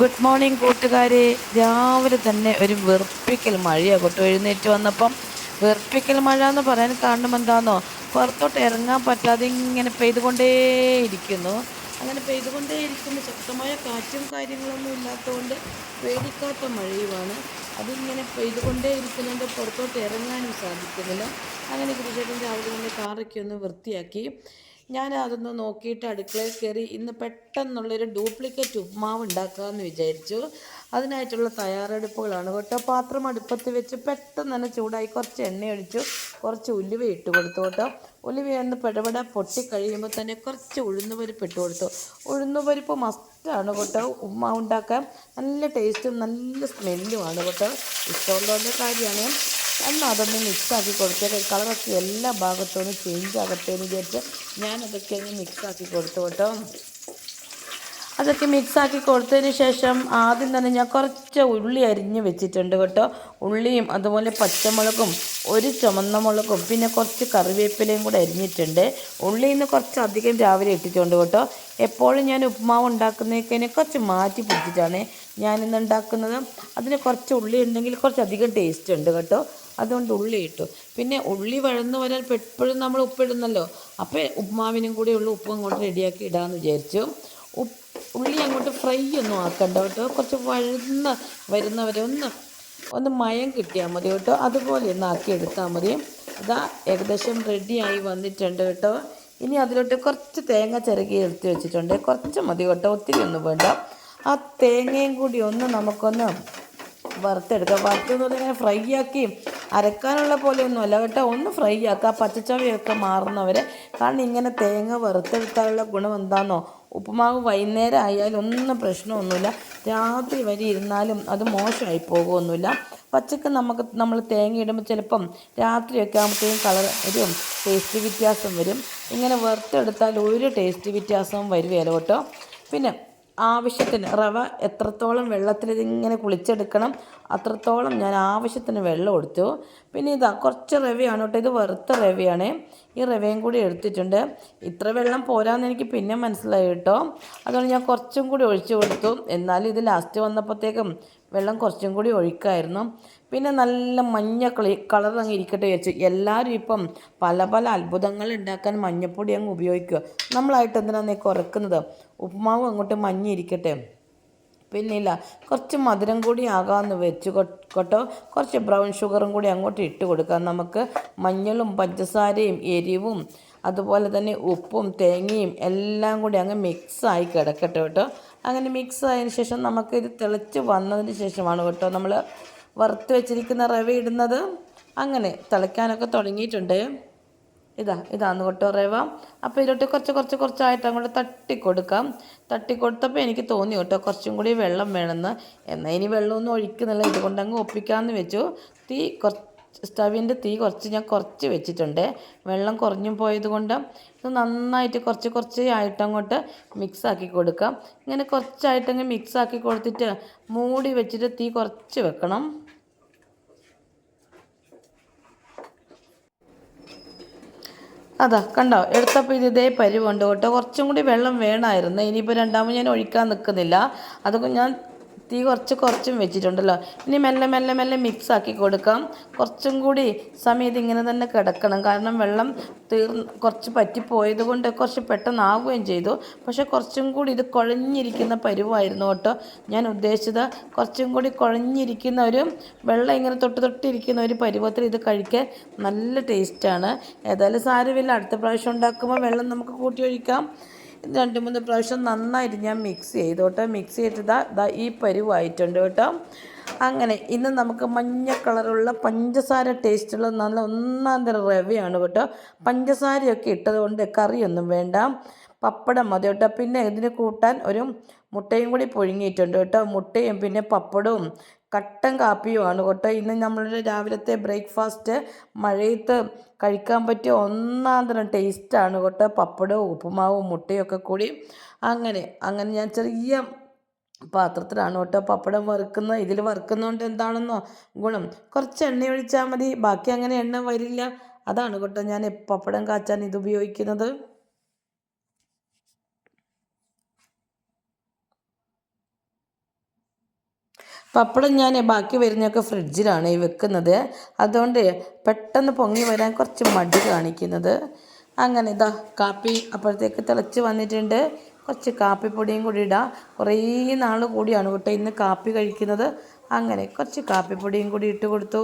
Good morning കൂട്ടുകാരെ. രാവിലെ തന്നെ ഒരു വെറുപ്പിക്കൽ മഴയാണ് കേട്ടോ എഴുന്നേറ്റ് വന്നപ്പം. വെറുപ്പിക്കൽ മഴ എന്ന് പറയാൻ കാരണം എന്താണെന്നോ പുറത്തോട്ട് ഇറങ്ങാൻ പറ്റാതെ ഇങ്ങനെ പെയ്തുകൊണ്ടേയിരിക്കുന്നു അങ്ങനെ പെയ്തുകൊണ്ടേയിരിക്കുന്ന ശക്തമായ കാറ്റും കാര്യങ്ങളൊന്നും ഇല്ലാത്തതുകൊണ്ട് പേടിക്കാത്ത മഴയുമാണ്. അതിങ്ങനെ പെയ്തുകൊണ്ടേ ഇരിക്കുന്നുണ്ട്. പുറത്തോട്ട് ഇറങ്ങാനും സാധിക്കുന്നില്ല. അങ്ങനെ കൃഷിയുടെ രാവിലെ തന്നെ കാറൊക്കെ ഒന്ന് വൃത്തിയാക്കി ഞാൻ അതൊന്ന് നോക്കിയിട്ട് അടുക്കളയിൽ കയറി ഇന്ന് പെട്ടെന്നുള്ളൊരു ഡ്യൂപ്ലിക്കേറ്റ് ഉപ്മാവ് ഉണ്ടാക്കാമെന്ന് വിചാരിച്ചു. അതിനായിട്ടുള്ള തയ്യാറെടുപ്പുകളാണ്. കേട്ടോ പാത്രം അടുപ്പത്ത് വെച്ച് പെട്ടെന്ന് തന്നെ ചൂടായി കുറച്ച് എണ്ണ ഒഴിച്ചു കുറച്ച് ഉലുവ ഇട്ട് കൊടുത്തു കേട്ടോ. ഉലുവ ഒന്ന് പെടപെട പൊട്ടി കഴിയുമ്പോൾ തന്നെ കുറച്ച് ഉഴുന്നുപരിപ്പ് ഇട്ട് കൊടുത്തു. ഉഴുന്നുപരിപ്പ് മസ്റ്റാണ് കേട്ടോ ഉപ്മാവ് ഉണ്ടാക്കാൻ നല്ല ടേസ്റ്റും നല്ല സ്മെല്ലുമാണ് കേട്ടോ. ഇഷ്ടമുള്ളവരുടെ കാര്യമാണ്. എന്നാൽ അതൊന്ന് മിക്സാക്കി കൊടുത്തേക്ക്. കളറൊക്കെ എല്ലാ ഭാഗത്തും ഒന്ന് ചേഞ്ച് ആകട്ടെ എന്ന് വിചാരിച്ച് ഞാനതൊക്കെ ഒന്ന് മിക്സാക്കി കൊടുത്തു കേട്ടോ. അതൊക്കെ മിക്സാക്കി കൊടുത്തതിന് ശേഷം ആദ്യം തന്നെ ഞാൻ കുറച്ച് ഉള്ളി അരിഞ്ഞ് വെച്ചിട്ടുണ്ട് കേട്ടോ. ഉള്ളിയും അതുപോലെ പച്ചമുളകും ഒരു ചുമന്ന മുളകും പിന്നെ കുറച്ച് കറിവേപ്പിലയും കൂടെ അരിഞ്ഞിട്ടുണ്ട്. ഉള്ളിയിൽ നിന്ന് കുറച്ച് അധികം രാവിലെ ഇട്ടിട്ടുണ്ട് കേട്ടോ. എപ്പോഴും ഞാൻ ഉപ്പുമാവ് ഉണ്ടാക്കുന്നതിനെ കുറച്ച് മാറ്റി പിടിച്ചിട്ടാണ് ഞാനിന്ന് ഉണ്ടാക്കുന്നത്. അതിന് കുറച്ച് ഉള്ളി ഉണ്ടെങ്കിൽ കുറച്ച് അധികം ടേസ്റ്റ് ഉണ്ട് കേട്ടോ. അതുകൊണ്ട് ഉള്ളി ഇട്ടു. പിന്നെ ഉള്ളി വഴന്ന് വരാൻ എപ്പോഴും നമ്മൾ ഉപ്പിടുന്നല്ലോ അപ്പോൾ ഉപ്മാവിനും കൂടി ഉള്ള ഉപ്പും അങ്ങോട്ട് റെഡിയാക്കി ഇടാമെന്ന് വിചാരിച്ചു. ഉപ്പ് ഉള്ളി അങ്ങോട്ട് ഫ്രൈ ഒന്നും ആക്കണ്ട കേട്ടോ. കുറച്ച് വഴന്ന് വരുന്നവരെ ഒന്ന് ഒന്ന് മയം കിട്ടിയാൽ മതി കേട്ടോ. അതുപോലെ ഒന്ന് ആക്കി എടുത്താൽ മതി. ഇതാ ഏകദേശം റെഡിയായി വന്നിട്ടുണ്ട് കേട്ടോ. ഇനി അതിലോട്ട് കുറച്ച് തേങ്ങ ചിരകി എടുത്ത് വെച്ചിട്ടുണ്ട്. കുറച്ച് മതി കേട്ടോ. ഒത്തിരി ഒന്നും വേണ്ട. ആ തേങ്ങയും കൂടി ഒന്ന് നമുക്കൊന്ന് വറുത്തെടുക്കാം വറുത്തെന്ന് പറഞ്ഞാൽ ഫ്രൈ ആക്കിയും അരക്കാനുള്ള പോലെയൊന്നും അല്ല കേട്ടോ ഒന്ന് ഫ്രൈ ആക്കുക. പച്ചച്ചവയൊക്കെ മാറുന്നവരെ. കാരണം ഇങ്ങനെ തേങ്ങ വറുത്തെടുത്താലുള്ള ഗുണം എന്താണെന്നോ ഉപ്പുമാവ് വൈകുന്നേരം ആയാലും ഒന്നും പ്രശ്നമൊന്നുമില്ല. രാത്രി വരെ ഇരുന്നാലും അത് മോശമായി പോകുമൊന്നുമില്ല. പച്ചക്ക് നമുക്ക് നമ്മൾ തേങ്ങ ഇടുമ്പോൾ ചിലപ്പം രാത്രിയൊക്കെ ആകുമ്പോഴത്തേക്കും കളർ ഒരു ടേസ്റ്റ് വ്യത്യാസം വരും. ഇങ്ങനെ വറുത്തെടുത്താൽ ഒരു ടേസ്റ്റ് വ്യത്യാസവും വരുകയില്ല കേട്ടോ. പിന്നെ ആവശ്യത്തിന് റവ എത്രത്തോളം വെള്ളത്തിൽ ഇതിങ്ങനെ കുളിച്ചെടുക്കണം അത്രത്തോളം ഞാൻ ആവശ്യത്തിന് വെള്ളം എടുത്തു പിന്നെ ഇതാ കുറച്ച് റവയാണ് കേട്ടോ ഇത് വറുത്ത റവയാണ്. ഈ റവയും കൂടി എടുത്തിട്ടുണ്ട്. ഇത്ര വെള്ളം പോരാന്ന് എനിക്ക് പിന്നെ മനസ്സിലായി കേട്ടോ. അതുകൊണ്ട് ഞാൻ കുറച്ചും കൂടി ഒഴിച്ചു കൊടുത്തു. എന്നാലും ഇത് ലാസ്റ്റ് വന്നപ്പോഴത്തേക്കും വെള്ളം കുറച്ചും കൂടി ഒഴിക്കായിരുന്നു. പിന്നെ നല്ല മഞ്ഞ കളി കളർ അങ്ങ് ഇരിക്കട്ടെ വെച്ചു എല്ലാവരും ഇപ്പം പല പല അത്ഭുതങ്ങൾ ഉണ്ടാക്കാൻ മഞ്ഞപ്പൊടി അങ്ങ് ഉപയോഗിക്കുക. നമ്മളായിട്ട് എന്തിനാണ് കുറക്കുന്നത്? ഉപ്പുമാവ് അങ്ങോട്ട് മഞ്ഞ ഇരിക്കട്ടെ പിന്നെ ഇല്ല കുറച്ച് മധുരം കൂടി ആകാമെന്ന് വെച്ച് കേട്ടോ. കുറച്ച് ബ്രൗൺ ഷുഗറും കൂടി അങ്ങോട്ട് ഇട്ട് കൊടുക്കാം. നമുക്ക് മഞ്ഞളും പഞ്ചസാരയും എരിവും അതുപോലെ തന്നെ ഉപ്പും തേങ്ങയും എല്ലാം കൂടി അങ്ങ് മിക്സായി കിടക്കട്ടെ കേട്ടോ. അങ്ങനെ മിക്സ് ആയതിന് ശേഷം നമുക്കിത് തിളച്ച് വന്നതിന് ശേഷമാണ് കേട്ടോ നമ്മൾ വറുത്ത് വെച്ചിരിക്കുന്ന റവ ഇടുന്നത്. അങ്ങനെ തിളയ്ക്കാനൊക്കെ തുടങ്ങിയിട്ടുണ്ട്. ഇതാ ഇതാന്ന് കേട്ടോ റവ അപ്പോൾ ഇതിലോട്ട് കുറച്ച് കുറച്ച് കുറച്ചായിട്ട് അങ്ങോട്ട് തട്ടി കൊടുക്കാം തട്ടി കൊടുത്തപ്പോൾ എനിക്ക് തോന്നി കേട്ടോ കുറച്ചും കൂടി വെള്ളം വേണമെന്ന്. എന്നാൽ ഇനി വെള്ളമൊന്നും ഒഴിക്കുന്നില്ല ഇതുകൊണ്ട് അങ്ങ് ഒപ്പിക്കാമെന്ന് വെച്ചു. തീ കുറച്ച് സ്റ്റവിന്റെ തീ കുറച്ച് ഞാൻ കുറച്ച് വെച്ചിട്ടുണ്ട്. വെള്ളം കുറഞ്ഞു പോയത് കൊണ്ട് ഇത് നന്നായിട്ട് കുറച്ച് കുറച്ച് ആയിട്ട് അങ്ങോട്ട് മിക്സാക്കി കൊടുക്കാം. ഇങ്ങനെ കുറച്ചായിട്ടങ്ങ് മിക്സാക്കി കൊടുത്തിട്ട് മൂടി വെച്ചിട്ട് തീ കുറച്ച് വെക്കണം. അതാ കണ്ടോ? എടുത്തപ്പോൾ ഇത് ഇതേ പരിവുണ്ട് കേട്ടോ. കുറച്ചും കൂടി വെള്ളം വേണമായിരുന്നു ഇനിയിപ്പോൾ രണ്ടാമത് ഞാൻ ഒഴിക്കാൻ നിൽക്കുന്നില്ല അതൊക്കെ ഞാൻ തീ കുറച്ച് കുറച്ചും വെച്ചിട്ടുണ്ടല്ലോ. ഇനി മെല്ലെ മെല്ലെ മെല്ലെ മിക്സ് ആക്കി കൊടുക്കാം. കുറച്ചും കൂടി സമയത്ത് ഇങ്ങനെ തന്നെ കിടക്കണം. കാരണം വെള്ളം തീർന്ന് കുറച്ച് പറ്റിപ്പോയത് കൊണ്ട് കുറച്ച് പെട്ടെന്നാവുകയും ചെയ്തു. പക്ഷേ കുറച്ചും കൂടി ഇത് കുഴഞ്ഞിരിക്കുന്ന പരുവായിരുന്നു കേട്ടോ. ഞാൻ ഉദ്ദേശിച്ചത് കുറച്ചും കൂടി കുഴഞ്ഞിരിക്കുന്ന ഒരു വെള്ളം ഇങ്ങനെ തൊട്ട് തൊട്ടിരിക്കുന്ന ഒരു പരുവത്തിൽ ഇത് കഴിക്കാൻ നല്ല ടേസ്റ്റാണ് ഏതായാലും സാരമില്ല. അടുത്ത പ്രാവശ്യം ഉണ്ടാക്കുമ്പോൾ വെള്ളം നമുക്ക് കൂട്ടി ഒഴിക്കാം. രണ്ട് മൂന്ന് പ്രാവശ്യം നന്നായിട്ട് ഞാൻ മിക്സ് ചെയ്തോട്ടെ മിക്സ് ചെയ്തിട്ട് ഇതാ ഈ പരുവായിട്ടുണ്ട് കേട്ടോ. അങ്ങനെ ഇന്ന് നമുക്ക് മഞ്ഞ കളറുള്ള പഞ്ചസാര ടേസ്റ്റുള്ള നല്ല ഒന്നാം തരം റവയാണ് കേട്ടോ. പഞ്ചസാരയൊക്കെ ഇട്ടത് കൊണ്ട് കറിയൊന്നും വേണ്ട. പപ്പടം മതി കേട്ടോ. പിന്നെ ഇതിന് കൂട്ടാൻ ഒരു മുട്ടയും കൂടി പുഴുങ്ങിയിട്ടുണ്ട് കേട്ടോ. മുട്ടയും പിന്നെ പപ്പടവും കട്ടൻ കാപ്പിയുമാണ് കേട്ടോ. ഇന്ന് നമ്മളുടെ രാവിലത്തെ ബ്രേക്ക്ഫാസ്റ്റ് മഴയത്ത് കഴിക്കാൻ പറ്റിയ ഒന്നാം തരം ടേസ്റ്റാണ് കേട്ടോ. പപ്പടവും ഉപ്പുമാവും മുട്ടയൊക്കെ കൂടി അങ്ങനെ അങ്ങനെ ഞാൻ ചെറിയ പാത്രത്തിലാണ് കേട്ടോ പപ്പടം വറുക്കുന്നത്. ഇതിൽ വറുക്കുന്നതുകൊണ്ട് എന്താണെന്നോ ഗുണം കുറച്ച് എണ്ണ ഒഴിച്ചാൽ മതി. ബാക്കി അങ്ങനെ എണ്ണ വരില്ല. അതാണ് കേട്ടോ ഞാൻ പപ്പടം കാച്ചാൻ ഇത് ഉപയോഗിക്കുന്നത്. പപ്പടം ഞാൻ ബാക്കി വരുന്നതൊക്കെ ഫ്രിഡ്ജിലാണ് ഈ വെക്കുന്നത്. അതുകൊണ്ട് പെട്ടെന്ന് പൊങ്ങി വരാൻ കുറച്ച് മടി കാണിക്കുന്നത്. അങ്ങനെ ഇതാ കാപ്പി അപ്പോഴത്തേക്ക് തിളച്ച് വന്നിട്ടുണ്ട്. കുറച്ച് കാപ്പിപ്പൊടിയും കൂടി ഇടാം. കുറേ നാൾ കൂടിയാണ് കേട്ടോ ഇന്ന് കാപ്പി കഴിക്കുന്നത്. അങ്ങനെ കുറച്ച് കാപ്പിപ്പൊടിയും കൂടി ഇട്ട് കൊടുത്തു.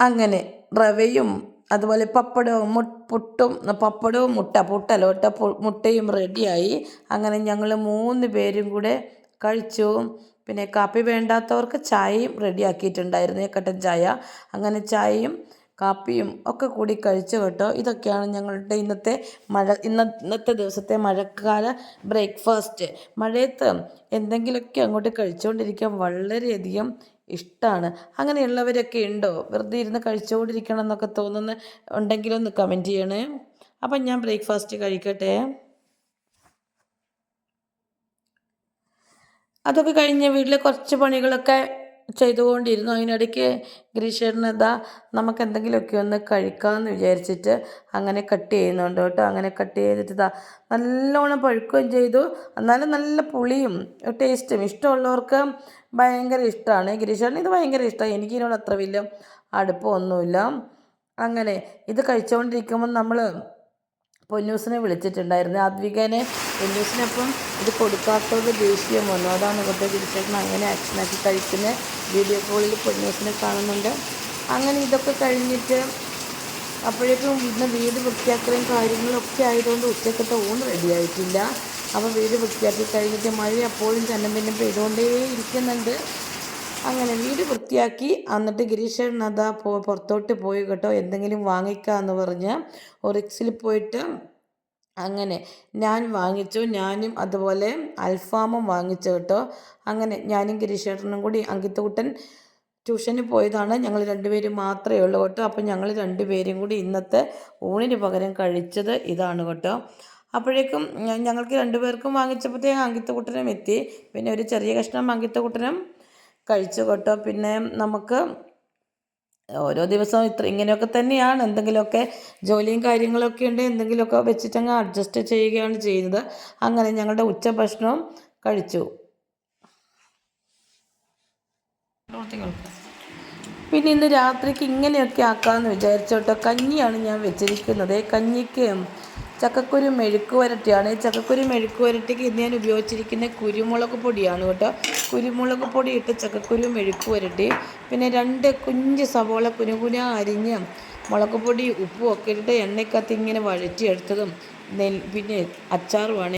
അങ്ങനെ റവയും അതുപോലെ പപ്പടവും പുട്ടും പപ്പടവും മുട്ട പുട്ടല്ല മുട്ടയും റെഡിയായി അങ്ങനെ ഞങ്ങൾ മൂന്ന് പേരും കൂടെ കഴിച്ചു. പിന്നെ കാപ്പി വേണ്ടാത്തവർക്ക് ചായയും റെഡിയാക്കിയിട്ടുണ്ടായിരുന്നു കട്ടൻ ചായ. അങ്ങനെ ചായയും കാപ്പിയും ഒക്കെ കൂടി കഴിച്ചു കേട്ടോ. ഇതൊക്കെയാണ് ഞങ്ങളുടെ ഇന്നത്തെ മഴ ഇന്ന ഇന്നത്തെ ദിവസത്തെ മഴക്കാല ബ്രേക്ക്ഫാസ്റ്റ് മഴയത്ത് എന്തെങ്കിലുമൊക്കെ അങ്ങോട്ട് കഴിച്ചുകൊണ്ടിരിക്കാൻ വളരെയധികം ഇഷ്ടമാണ് അങ്ങനെയുള്ളവരൊക്കെ ഉണ്ടോ? വെറുതെ ഇരുന്ന് കഴിച്ചുകൊണ്ടിരിക്കണം എന്നൊക്കെ തോന്നുന്ന ഉണ്ടെങ്കിലൊന്ന് കമന്റ് ചെയ്യണേ. അപ്പം ഞാൻ ബ്രേക്ക്ഫാസ്റ്റ് കഴിക്കട്ടെ. അതൊക്കെ കഴിഞ്ഞ് വീട്ടിലെ കുറച്ച് പണികളൊക്കെ ചെയ്തുകൊണ്ടിരുന്നു. അതിനിടയ്ക്ക് ഗിരീഷേട്ടൻ ഇതാ നമുക്ക് എന്തെങ്കിലുമൊക്കെ ഒന്ന് കഴിക്കാമെന്ന് വിചാരിച്ചിട്ട് അങ്ങനെ കട്ട് ചെയ്യുന്നുണ്ട് കേട്ടോ. അങ്ങനെ കട്ട് ചെയ്തിട്ട് ഇതാ നല്ലോണം പഴുക്കുകയും ചെയ്തു. എന്നാലും നല്ല പുളിയും ടേസ്റ്റും ഇഷ്ടമുള്ളവർക്ക് ഭയങ്കര ഇഷ്ടമാണ്. ഗിരീഷേട്ടന് ഇത് ഭയങ്കര ഇഷ്ടമാണ്. എനിക്കിതിനോട് അത്ര വലിയ അടുപ്പമൊന്നുമില്ല. അങ്ങനെ ഇത് കഴിച്ചുകൊണ്ടിരിക്കുമ്പോൾ നമ്മൾ പൊന്നൂസിനെ വിളിച്ചിട്ടുണ്ടായിരുന്നു. അദ്വികനെ പൊന്നൂസിനപ്പം ഇത് കൊടുക്കാത്തത് ദേഷ്യം വന്നു. അതാണ് ഇവിടുത്തെ തിരിച്ചേട്ടൻ അങ്ങനെ ആക്ഷനാക്കി കഴിക്കുന്ന വീഡിയോ കോളിൽ പൊന്നൂസിനെ കാണുന്നുണ്ട്. അങ്ങനെ ഇതൊക്കെ കഴിഞ്ഞിട്ട് അപ്പോഴേക്കും ഇന്ന് വീട് വൃത്തിയാക്കലും കാര്യങ്ങളൊക്കെ ആയതുകൊണ്ട് ഉച്ചക്കത്തെ ഊണ് റെഡിയായിട്ടില്ല അപ്പോൾ വീട് വൃത്തിയാക്കി കഴിഞ്ഞിട്ട് മഴ അപ്പോഴും തന്നെ പിന്നെ പെയ്തുകൊണ്ടേ ഇരിക്കുന്നുണ്ട് അങ്ങനെ വീട് വൃത്തിയാക്കി എന്നിട്ട് ഗിരീഷേട്ടൻ അതാ പോ പുറത്തോട്ട് പോയി കേട്ടോ. എന്തെങ്കിലും വാങ്ങിക്കാമെന്ന് പറഞ്ഞ് ഒറിക്സിൽ പോയിട്ട് അങ്ങനെ ഞാൻ വാങ്ങിച്ചു. ഞാനും അതുപോലെ അൽഫാമും വാങ്ങിച്ചു കേട്ടോ. അങ്ങനെ ഞാനും ഗിരീഷേട്ടനും കൂടി അങ്കിത്തക്കുട്ടൻ ട്യൂഷന് പോയതാണ്. ഞങ്ങൾ രണ്ടുപേരും മാത്രമേ ഉള്ളൂ കേട്ടോ. അപ്പോൾ ഞങ്ങൾ രണ്ടുപേരും കൂടി ഇന്നത്തെ ഊണിന് പകരം കഴിച്ചത് ഇതാണ് കേട്ടോ. അപ്പോഴേക്കും ഞങ്ങൾക്ക് രണ്ടുപേർക്കും വാങ്ങിച്ചപ്പോഴത്തേക്കും അങ്കിത്തക്കുട്ടനും എത്തി. പിന്നെ ഒരു ചെറിയ കഷ്ണം അങ്കിത്തക്കുട്ടനും കഴിച്ചു കേട്ടോ. പിന്നെ നമുക്ക് ഓരോ ദിവസവും ഇത്ര ഇങ്ങനെയൊക്കെ തന്നെയാണ്. എന്തെങ്കിലുമൊക്കെ ജോലിയും കാര്യങ്ങളൊക്കെ ഉണ്ട്. എന്തെങ്കിലുമൊക്കെ വെച്ചിട്ടങ്ങ് അഡ്ജസ്റ്റ് ചെയ്യുകയാണ് ചെയ്യുന്നത്. അങ്ങനെ ഞങ്ങളുടെ ഉച്ചഭക്ഷണവും കഴിച്ചു. പിന്നെ ഇന്ന് രാത്രിക്ക് ഇങ്ങനെയൊക്കെ ആക്കാമെന്ന് വിചാരിച്ചോട്ടോ. കഞ്ഞിയാണ് ഞാൻ വെച്ചിരിക്കുന്നത്. കഞ്ഞിക്ക് ചക്കക്കുരു മെഴുക്ക് വരട്ടിയാണ്. ചക്കക്കുരു മെഴുക്ക് വരട്ടിക്ക് ഇന്ന് ഞാൻ ഉപയോഗിച്ചിരിക്കുന്ന കുരുമുളക് പൊടിയാണ് കേട്ടോ. കുരുമുളക് പൊടി ഇട്ട് ചക്കക്കുരു മെഴുക്ക് വരട്ടി. പിന്നെ രണ്ട് കുഞ്ഞ് സവോള കുനുകുന അരിഞ്ഞ് മുളക് പൊടി ഉപ്പും ഒക്കെ ഇട്ട് എണ്ണയ്ക്കകത്ത് ഇങ്ങനെ വഴറ്റിയെടുത്തതും പിന്നെ അച്ചാറുമാണ്.